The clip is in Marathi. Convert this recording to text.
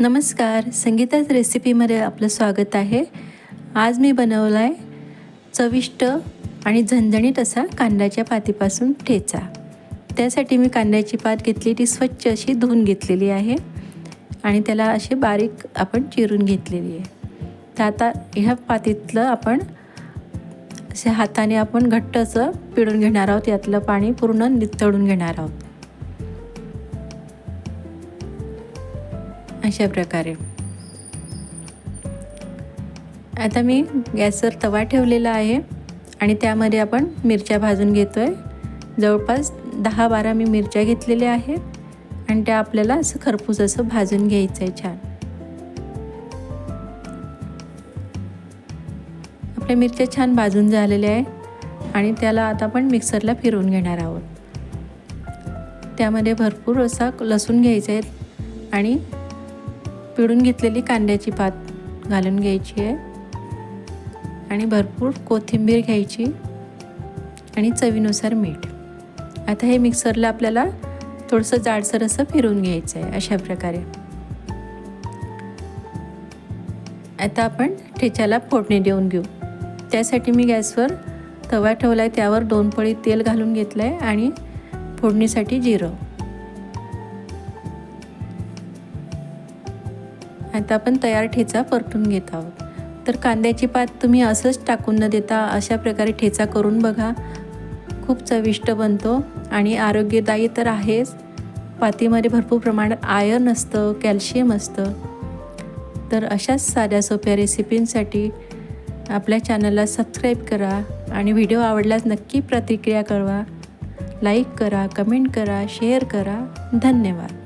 नमस्कार. संगीताच रेसिपीमध्ये आपलं स्वागत आहे. आज मी बनवला आहे चविष्ट आणि झणझणीत असा कांद्याच्या पातीपासून ठेचा. त्यासाठी मी कांद्याची पात घेतली ती स्वच्छ अशी धुवून घेतलेली आहे आणि त्याला असे बारीक आपण चिरून घेतलेली आहे. तर आता ह्या पातीतलं आपण असे हाताने आपण घट्ट असं पिळून घेणार आहोत यातलं पाणी पूर्ण नितळून घेणार आहोत. अशा प्रकारे. आता मी गॅसवर तवा ठेवलेला आहे आणि त्यामध्ये आपण मिरच्या भाजून घेतो आहे जवळपास दहा बारा मी मिरच्या घेतलेल्या आहेत आणि त्या आपल्याला असं खरपूस असं भाजून घ्यायचं आहे छान. आपल्या मिरच्या छान भाजून झालेल्या आहे आणि त्याला आता आपण मिक्सरला फिरवून घेणार आहोत. त्यामध्ये भरपूर असा लसूण घ्यायचा आहे आणि पिळून घेतलेली कांद्याची पात घालून घ्यायची आहे. आणि भरपूर कोथिंबीर घ्यायची आणि चवीनुसार मीठ. आता हे मिक्सरला आपल्याला थोडंसं जाडसर असं फिरवून घ्यायचं आहे अशा प्रकारे. आता आपण ठेच्याला फोडणी देऊन घेऊ. त्यासाठी मी गॅसवर तवा ठेवला आहे त्यावर दोन पळी तेल घालून घेतलं आहे आणि फोडणीसाठी जिरं. आता आपण तयार ठेचा परतून घेत आहोत. तर कांद्याची पात तुम्ही असंच टाकून न देता अशा प्रकारे ठेचा करून बघा. खूप चविष्ट बनतो आणि आरोग्यदायी तर आहेच. पातीमध्ये भरपूर प्रमाणात आयर्न असतं कॅल्शियम असतं. तर अशाच साध्या सोप्या रेसिपींसाठी आपल्या चॅनलला सबस्क्राईब करा आणि व्हिडिओ आवडल्यास नक्की प्रतिक्रिया कळवा. लाईक करा कमेंट करा शेअर करा. धन्यवाद.